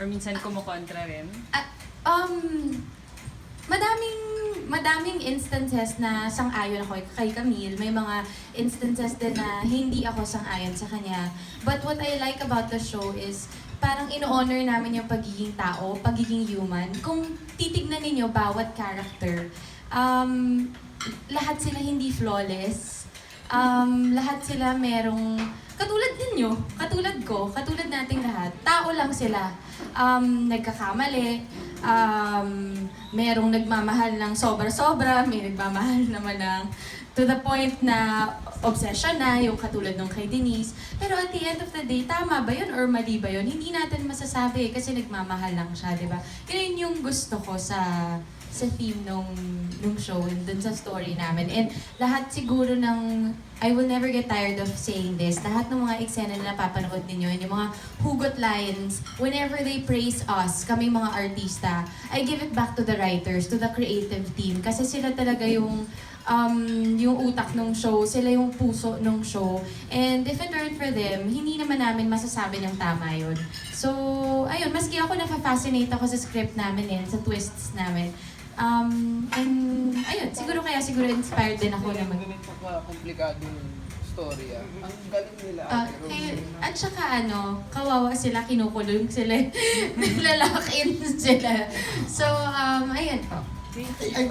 Or minsan kumukontra rin? At, um, madaming madaming instances na sang-ayon ako kay Camille. May mga instances din na hindi ako sang-ayon sa kanya. But what I like about the show is parang ino-honor namin yung pagiging tao, pagiging human. Kung titignan ninyo bawat character, um, lahat sila hindi flawless. Um, lahat sila merong katulad ninyo, katulad ko, katulad nating lahat. Tao lang sila. Um, nagkakamali, um, merong nagmamahal ng sobra-sobra, may nagmamahal naman ng to the point na obsession na, yung katulad nung kay Denise. Pero at the end of the day, tama ba yun or mali ba yun? Hindi natin masasabi kasi nagmamahal lang siya, di ba? Yun yung gusto ko sa sa theme nung, nung show and dun sa story namin. And lahat siguro ng, I will never get tired of saying this, lahat ng mga eksena na napapanood ninyo, and yung mga hugot lines, whenever they praise us, kaming mga artista, I give it back to the writers, to the creative team. Kasi sila talaga yung um, yung utak ng show, sila yung puso ng show. And if it weren't for them, hindi naman namin masasabi ng tama yun. So, ayun, maski ako nafa-fascinate ako sa script namin yan, sa twists namin. Um, and, ayun, siguro kaya siguro inspired din ako na mag... ganito ka komplikado yung story ah. Ang galing nila. Ah, Ate kaya, Rose. at saka ano, kawawa sila, kinukulong sila, nilalock in sila. So, um, ayun po. Ay,